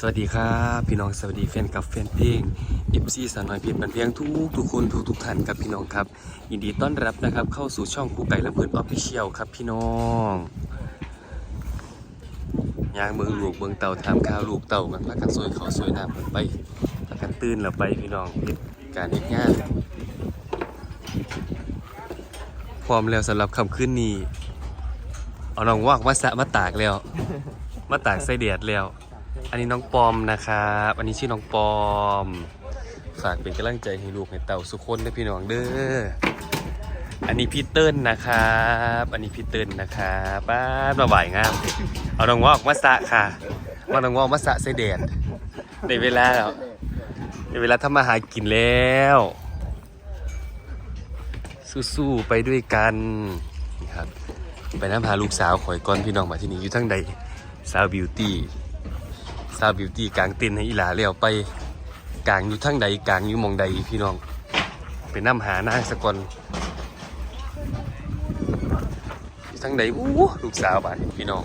สวัสดีครับพี่น้องสวัสดีแฟนกับแฟนเพลงเอฟซีสาวน้อยเพียรบันเพียงทุกทุกคนทุกทุกท่านครับพี่น้องครับ ยินดีต้อนรับนะครับ เข้าสู่ช่องครูไก่และเพื่อนออฟฟิเชียลครับพี่น้องยางเมืองหลูกเมืองเต่าทำข้าวลูกเต่ากันพักกันสวยเขาสวยน้ำกันไปพักกันตื่นแล้วไปพี่น้องเฮ็ดการเฮ็ดงานพร้อมแล้วสำหรับคำขึ้นนี้เอาน้องวอกมาสะมาตากแล้ว มาตากไส้เดียดแล้ว อันนี้น้องปอมนะครับอันนี้ชื่อน้องปอม ฝากเป็นกำลังใจให้ลูกให้เต่าสุขคนนะพี่น้องเด้อ อันนี้พี่เติ้ลนะครับ อันนี้พี่เติ้ลนะครับป้ามาบ่ายงาม เอาน้องวอกมาสะค่ะ มาน้องวอกมาสะไส้เดียดในเวลาแล้วในเวลาทำมาหากินแล้ว สู้ๆไปด้วยกันครับไปน้ำหาลูกสาวข่อยก่อนพี่น้องมาที่นี่อยู่ทั้งใดสาวบิวตี้ สาวบิวตี้กลางเต็นท์ให้อีหลาเลี้ยวไปกลางอยู่ทั้งใดกลางอยู่มองใดพี่น้องไปนำหานางสกอนอยู่ทั้งใดอู้ลูกสาวบ้านพี่น้อง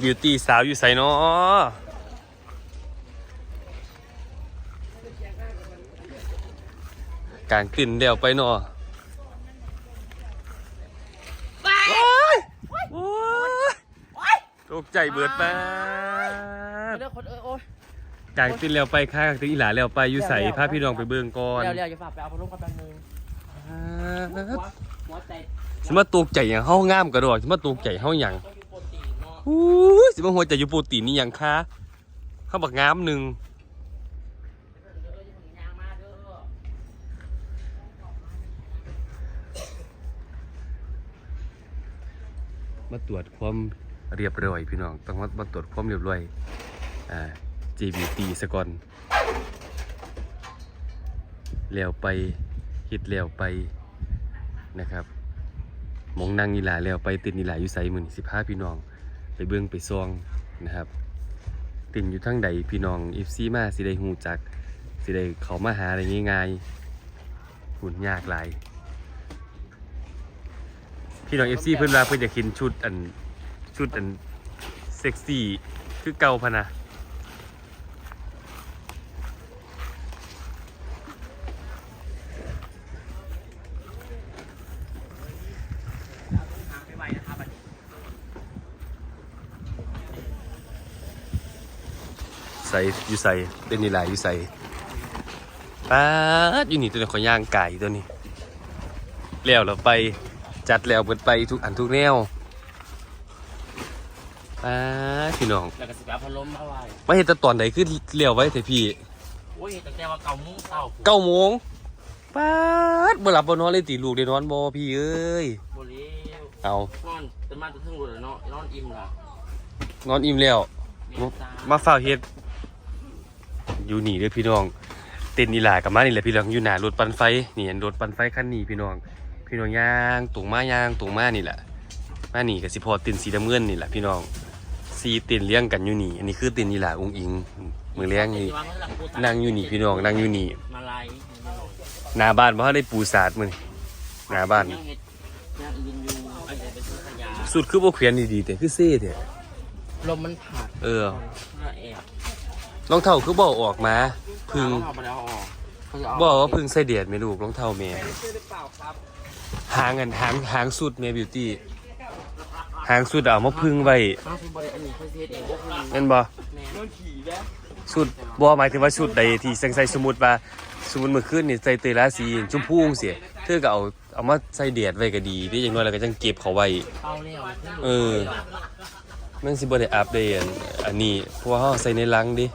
บิวตี้สาวอยู่ใส่เนาะกลางต็นเลี้ยวไปเนาะ โอ้ยตก ใจเบิดไปเลือกคนเออโอ้ยกลางตินแล้วไปค่ากลางตินอีหลาแล้วไปอยู่ใส่พาพี่น้องไปเบิ่งก่อนเร็วเร็วอย่าฝากไปเอาพัดลมกันแป๊บนึงหัวใจสิมาตกใจอย่างเฮางามกระโดดสิมาตกใจเฮาหยังต้องอยู่โปรตีนเนาะอู้ยสิมาหัวใจอยู่โปรตีนนี่หยังคะเฮาบักงามหนึงเอออย่าถึงยางมาเด้อมาตรวจความ เรียบร้อยพี่น้องต้องมาตรวจความเรียบร้อยอ่า GBT ซะก่อนแล้วไปเฮ็ดแล้วไปนะครับมองนางนีหลาแล้วไปติดนีหลาอยู่ไสมือนี่สิพาพี่น้อง ไปเบิ่งไปซองนะครับตินอยู่ทั้งใดพี่น้องอีฟซีมาสิได้ฮู้จักสิได้เขามาหาอะไรง่ายๆหุ่นยากหลายพี่น้องเอฟซีเพิ่อนว่าเพิ่นอยากเห็นชุดอัน ชุดอันเซ็กซี่คือเก่าพะนะนะใส่อยู่ใส่เป็นนีหลาอยู่ใส่ป๊าดอยู่นี่ตัวนี้ขอย่างไก่ตัวนี้แล้วเราไปจัดแล้วเปิดไปทุกอันทุกแนว ป๊าดพี่น้องแล้วก็สิบเอาพัดลมมาไว้ไม่เห็นแต่ตอนไหนคือเลี้ยวไว้แต่พี่โอ้ยตั้งแต่ว่าเก่ามุ้งเศร้าเก้าโมงป๊าดบ่หลับบ่นอนเลยตีลูกได้นอนบ่พี่เอ้ยโบเลี้ยวเอานอนแต่มาจะถึงรถแล้วเนาะนอนอิ่มละนอนอิ่มแล้วเมียจ้ามาฝ้าวเฮ็ดอยู่นี่เด้อพี่น้อง เต้นนี่หลากับมานี่แหละพี่น้องอยู่หน้ารถปั่นไฟนี่เห็นรถปั่นไฟคันนี้พี่น้อง พี่น้องย่างตรงมาย่างตรงมานี่แหละมานี่ก็สิพอเต้นสีดำเงินนี่แหละพี่น้อง สีเต้นเลี้ยงกันอยู่นี่ อันนี้คือเต้นนี่หลาองอิงมือเลี้ยงนี่นั่งอยู่นี่พี่น้องนั่งอยู่นี่มาลายหน้าบ้านบ่ทันได้ปูสาดมื้อนี้หน้าบ้านยังเห็ดยังอินอยู่อันไหนเป็นซื้อขยะสุดคือบ่เขียนดีๆแต่คือเซ่แท้ลมมันผัดเออน่าแอบรองเท้าคือบ่ออกมา พึ่งเอาไปแล้วออกเขาจะเอาบอกว่าพึ่งใส่เดียดแม่ลูกรองเท้าแม่ซื้อหรือเปล่าครับหางอันหางหางสุดแม่บิวตี้ หางสุดเอามาพึ่งไว้อ้าวคือบริอันนี้เขาเฮ็ดเองก็คือแม่นบ่แม่โดนขี่แล้วสุดบ่หมายถึงว่าชุดใดที่ใส่ใส่สมมุติว่าสมมุติมื้อคืนนี่ใส่เตยราสีชมพูจังซี่เธอก็เอาเอามาใส่เดียดไว้ก็ดีที่อย่างน้อยแล้วก็จังเก็บเขาไว้ เอาแล้วเออ มันสิบ่ได้อัปเดตอันนี้เพราะว่าเฮาใส่ในลังดิ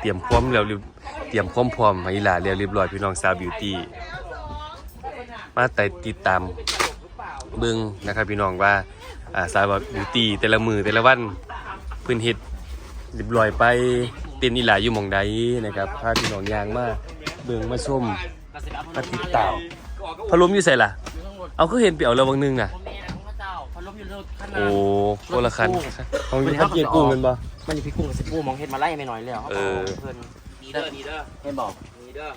เตรียมพร้อมแล้วเรียบเตรียมพร้อมพร้อมให้อีหลาแล้วเรียบร้อยพี่น้องสาวบิวตี้มาแต่ติดตามเบิ่งนะครับพี่น้องว่า อ่าสายแบบบิวตี้แต่ละมือแต่ละวันเพื้นเฮ็ดเรียบร้อยไปเต้นอีหลาอยู่หม่องใดนะครับพาพี่น้องย่างมาเบิ่งมาชมมาติดตามพัดลมอยู่ใส่ล่ะ เอาคือเห็นเปียวแล้วบางนึงน่ะพ่อแม่ของพระเจ้าพัดลมอยู่รถขนาดโอ้คนละคันของอยู่ทัดเกียร์กุ้งกันบ่มันอยู่พี่กุ้งกับสิปูมองเห็นมาไล่ไม่น้อยแล้วเออเพิ่นดีเด้อดีเด้อเห็นบอกดีเด้อ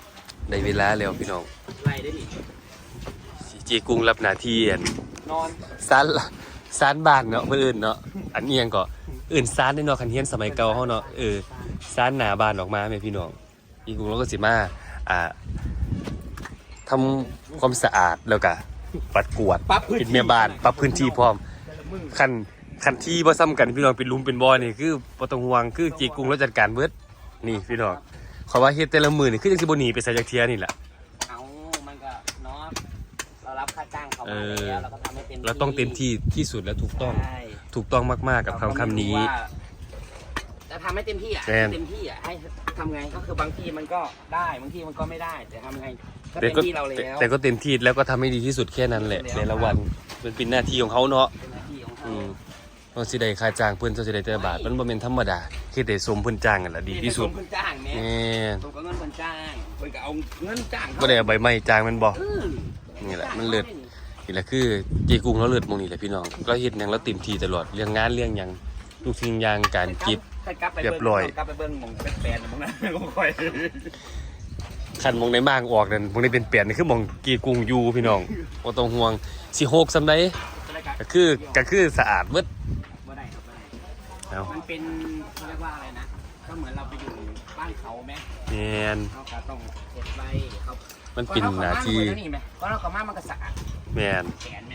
ได้เวลาแล้วพี่น้องไล่ได้ดิสิเจกุ้งรับหน้าที่อันนอนซัน ซานบ้านเนาะเพิ่นเอนเนาะอันเอียงก็เอิ้นซานได้เนาะคันเฮียนสมัยเก่าเฮาเนาะเออซานหนาบ้านออกมาแม่พี่น้องอีกกลุ่มเราก็สิมาอ่าทำความสะอาดแล้วก็ปัดกวาดปรับพื้นเป็นที่แม่บ้านปรับพื้นที่พร้อมคันคันที่บ่ซ้ำกันพี่น้องเป็นหลุมเป็นบ่อนี่คือบ่ต้องห่วงคือจีกรุงเราจัดการเบิดนี่พี่น้องขอว่าเฮ็ดแต่ละมื้อนี่คือจังสิบ่หนีไปไสจักเที่ยนี่แหละ เอามันก็เนาะเรารับค่าจ้าง เขาเอมาอแล้วเราก็ทำให้เต็มที่เราต้องเต็มที่ที่สุดและถูกต้องใช่ถูกต้องมากๆกับคำคำนี้ แต่ทำให้เต็มที่อะแม่นเต็มที่อะให้ทำไงก็คือบางทีมันก็ได้บางทีมันก็ไม่ได้ แต่ทำไงก็แต่เต็มก็ที่เราแล้วแต่แต่ก็เต็มที่แล้วก็ทำให้ดีที่สุดแค่นั้นแหละในละวันมันเป็นหน้าที่ของเขาเนาะเป็นหน้าที่ของเขา อืมเราสิได้ค่าจ้างเพิ่นเราสิได้แต่ละบาทมันบ่แม่นธรรมดาเฮ็ดได้สมเพิ่นจ้างกันล่ะดีที่สุดเงินจ้างเนี่ยแม่นผมก็เงินคนจ้างคนก็เอาเงินจ้างเขาบ่ได้เอาใบไม้จ้างมันบ่เออนี่แหละมันเลิศ นี่แหละคือเจกุ้งเราเลิศหมองนี่แหละพี่น้องก็เฮ็ดหยังแล้วเต็มที่ตลอดเรื่องงานเรื่องหยังทุกสิ่งอย่างการกิจไปกลับไปเรียบร้อย กลับไปเบิ้งหมองเป็นแฟนหมองนั้นหมองคอยคันหมองในมางออกนั่นหมองในเป็นเปลี่ยนนี่คือหมองกีกุ้งอยู่พี่น้องบ่ต้องห่วงสิโหกซำใดก็คือก็คือสะอาดหมดบ่ได้ครับบ่ได้เอ้ามันเป็นเขาเรียกว่าอะไรนะ ก็เหมือนเราไปอยู่บ้านเขาไหมแม่นเขาก็ต้องเก็บไว้เขามันเป็นหน้าที่ก็เอเขมเพราะเราเขามามันก็สะอาด แม่นแปลนไหม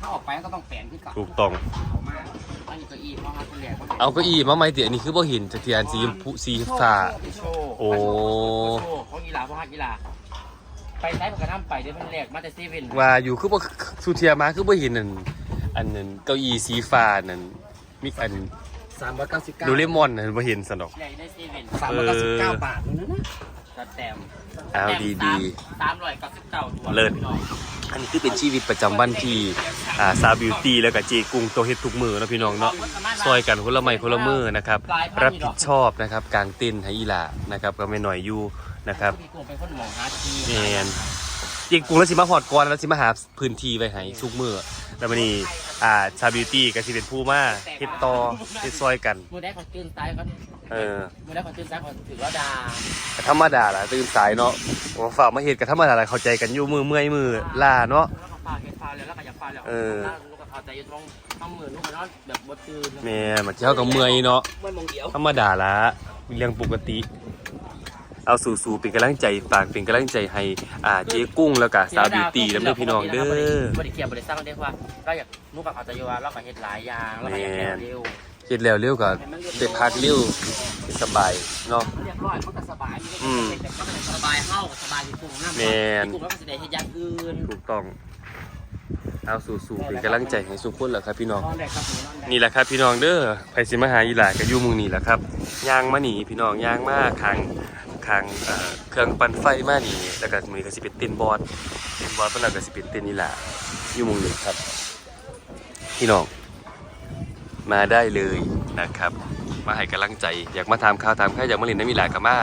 ถ้าออกไปก็ต้องแปลนที่เก่าถูกต้องเอามาตั้งอยู่เก้าอี้เพราะเขาเรียกว่าเอาเก้าอี้มาใหม่ติอันนี้คือบ่เห็นจักเทียนสีชมพูสีฟ้า โชว์โอ้ โชว์ของกีฬาเพราะฮักกีฬา ไปไซส์ปกติไปเดี๋ยวมันแรกมาแต่เซเว่นว่าอยู่คือบ่สุเทียมาคือบ่เห็นนั่นอันนั้นเก้าอี้สีฟ้านั่นมีอันสามร้อยเก้าสิบเก้าดูเลมอนนั่นบ่เห็นซะดอกใหญ่ได้เซเว่นสามร้อยเก้าสิบเก้าบาทนั่นนะ สแตมเอาดี สามร้อยเก้าสิบเก้าตัวเลิศอั นนี้คือเป็นชีวิตประจำวันที่อ่าซาบิวตี้แล้วก็เจกุ้งตัวเฮ็ดทุกมือเนาะพี่น้องเนาะซอยกันคนละไม้คนละมือนะครับ รับผิดชอบนะครับกลางเต้นให้อีหลานะครับก็ไม่น้อยอยู่นะครับพี่กุ้งเป็นคนหมองหาทีแม่นเจกุ้งแล้วสิมาฮอดก่อนแล้วสิมาหาพื้นที่ไว้ให้ทุกมือแล้ววันนี้อ่าซาบิวตี้ก็สิเป็นผู้มาเฮ็ดต่อเฮ็ดซอยกันมือได้ขอตื่นสายเขา เออมือได้ขอตื่นสายขอถือว่าดาก็ธรรมดาล่ะตื่นสายเนาะผมฝากมาเฮ็ดก็ธรรมดาล่ะเข้าใจกันอยู่มือเมื่อยมือล่าเนาะแล้วก็ฟาเก็ตฟาแล้วแล้วก็อยากฟาแล้วเออลูกก็เอาใจอยู่ตรงต้องมือลูกก็นอนแบบบดตื่นแม่มันสิเฮาก็เมื่อยเนาะเมื่อมงเดียวธรรมดาละเรื่องปกติ เอาสู่ๆเป็นกำลังใจฝากเป็นกำลังใจให้อ่าเจ๊กุ้งแล้วก็สาวบิวตี้แล้วเด้อพี่น้องเด้อบริเกียบบริสร้างเรียกว่าเราอยากลูกกับเอาใจอยู่ว่าเราก็เฮ็ดหลายอย่างเราก็อยากเฮ็ดเร็ว เฮ็ดแล้วเร็วก็ได้พักเร็วสบายเนาะ เรียบร้อยมันก็สบายอืมแต่ก็เป็นสบายเฮาสบายที่กุ้งน้ำแม่น ที่กุ้งแล้วก็สิได้เฮ็ดอย่างอื่นถูกต้อง เอาสู่ๆเป็นกำลังใจให้ทุกคนแหละครับพี่น้อง นอนได้ครับนอนได้นี่แหละครับพี่น้องเด้อไผสิมาหาอีหลาก็อยู่หมุงนี่แหละครับย่างมาหนีพี่น้องย่างมาทางทางเอ่อเครื่องปั่นไฟมานี่แล้วก็มือก็สิเป็นเต้นบอร์ดเต้นบอร์ดเพิ่นแล้วก็สิเป็นเต้นอีหลาอยู่หมุงนี่ครับ พี่น้อง มาได้เลยนะครับ มาให้กำลังใจ อยากมาถามข่าวถามข่าวอยากมาเล่นน้ำมีหลายกับมา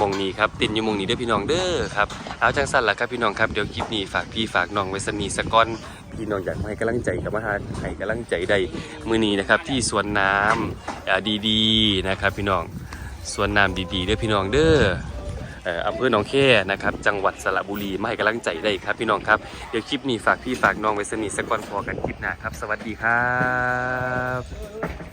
มองนี้ครับตินอยู่มองนี้เด้อพี่น้องเด้อครับเอาจังสั้นละครับพี่น้องครับเดี๋ยวคลิปนี้ฝากพี่ฝากน้องไว้สนีสกอนพี่น้องอยากมาให้กำลังใจกับมาหาให้กำลังใจได้มือนี้นะครับที่สวนน้ำอ่าดีๆนะครับพี่น้องสวนน้ำดีๆเด้อพี่น้องเด้อ อำเภอหนองแค่นะครับจังหวัดสระบุรีมาให้กำลังใจได้ครับ พี่น้องครับเดี๋ยวคลิปนี้ฝากพี่ฝากน้องไว้สนีสกอนพอกันคลิปหน้าครับ สวัสดีครับ